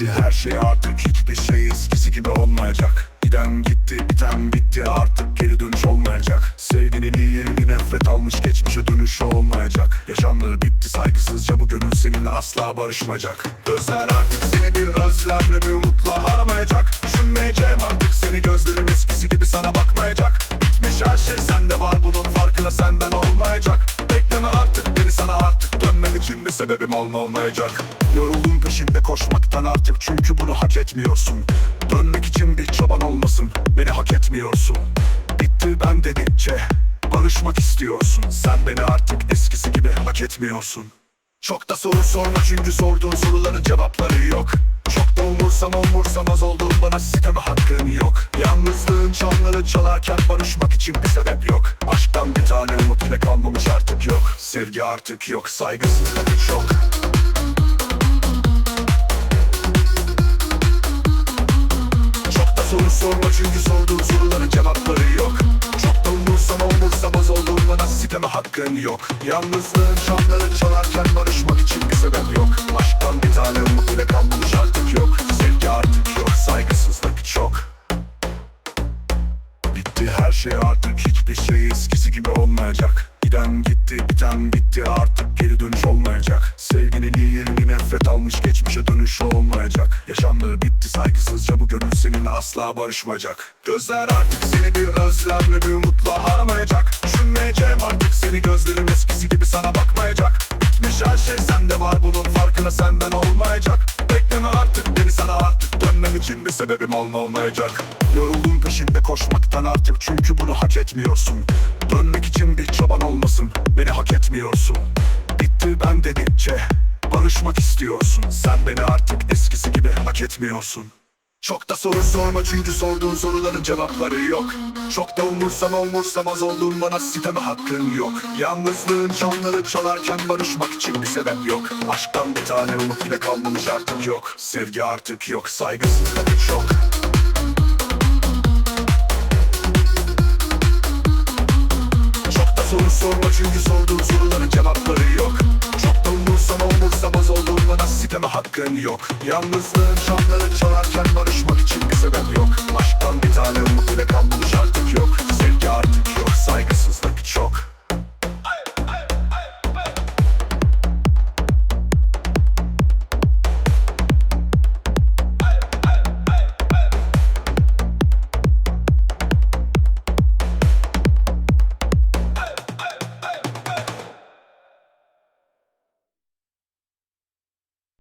Bitti her şey artık hiçbir şey eskisi gibi olmayacak. Giden gitti biten bitti artık geri dönüş olmayacak. Sevginin iyi yerini nefret almış geçmişe dönüş olmayacak. Yaşamları bitti saygısızca bu gönül seninle asla barışmayacak. Gözler artık seni bir özlemle bir umutla aramayacak. Düşünmeyeceğim artık seni gözlerim eskisi gibi sana bakmayacak. Bitmiş her şey sende var bunun farkına senden olmayacak. Bekleme artık beni sana artık dönmem için bir sebebim olmayacak Yoruldum peşinde koşmaktan artık çünkü bunu hak etmiyorsun. Dönmek için bir çaban olmasın beni hak etmiyorsun. Bitti ben dedikçe barışmak istiyorsun. Sen beni artık eskisi gibi hak etmiyorsun. Çok da soru sorma çünkü sorduğun soruların cevapları yok. Çok da umursam umursamaz olduğum bana sisteme hakkın yok. Yalnızlığın çanları çalarken barışmak için bir sebep yok. Aşktan bir tane umut bile kalmamış artık yok. Sevgi artık yok saygısızlık Çok hakkın yok. Yalnızlığın şanları çalarken barışmak için bir sebep yok. Aşktan bir tane umut bile kalmamış artık yok. Sevgi artık yok saygısızlık çok. Bitti her şey artık hiçbir şey eskisi gibi olmayacak. Giden gitti biten bitti artık geri dönüş olmayacak. Sevginin yerini nefret almış geçmişe dönüş olmayacak. Yaşamları bitti saygısızca bu gönül seninle asla barışmayacak. Gözler artık seni bir özlemle bir umutla aramayacak Düşünmeyeceğim artık. Seni gözlerim eskisi gibi sana bakmayacak. Bitmiş her şey sende var bunun farkına senden olmayacak. Bekleme artık beni sana artık dönmem için bir sebebim olmayacak. Yoruldum peşinde koşmaktan artık çünkü bunu hak etmiyorsun. Dönmek için bir çaban olmasın beni hak etmiyorsun. Bitti ben dedikçe barışmak istiyorsun. Sen beni artık eskisi gibi hak etmiyorsun çok da soru sorma çünkü sorduğun soruların cevapları yok. Çok da umursama umursamaz olduğun bana siteme hakkın yok. Yalnızlığın çanları çalarken barışmak için bir sebep yok. Aşktan bir tane umut bile kalmamış artık yok. Sevgi artık yok saygısızlık çok Çok da soru sorma çünkü sorduğun soruların cevapları hakkın yok. Yalnızlığın şamları çalarken barışmak için bir sebep yok. Aşktan bir tane umut bile kalmayacak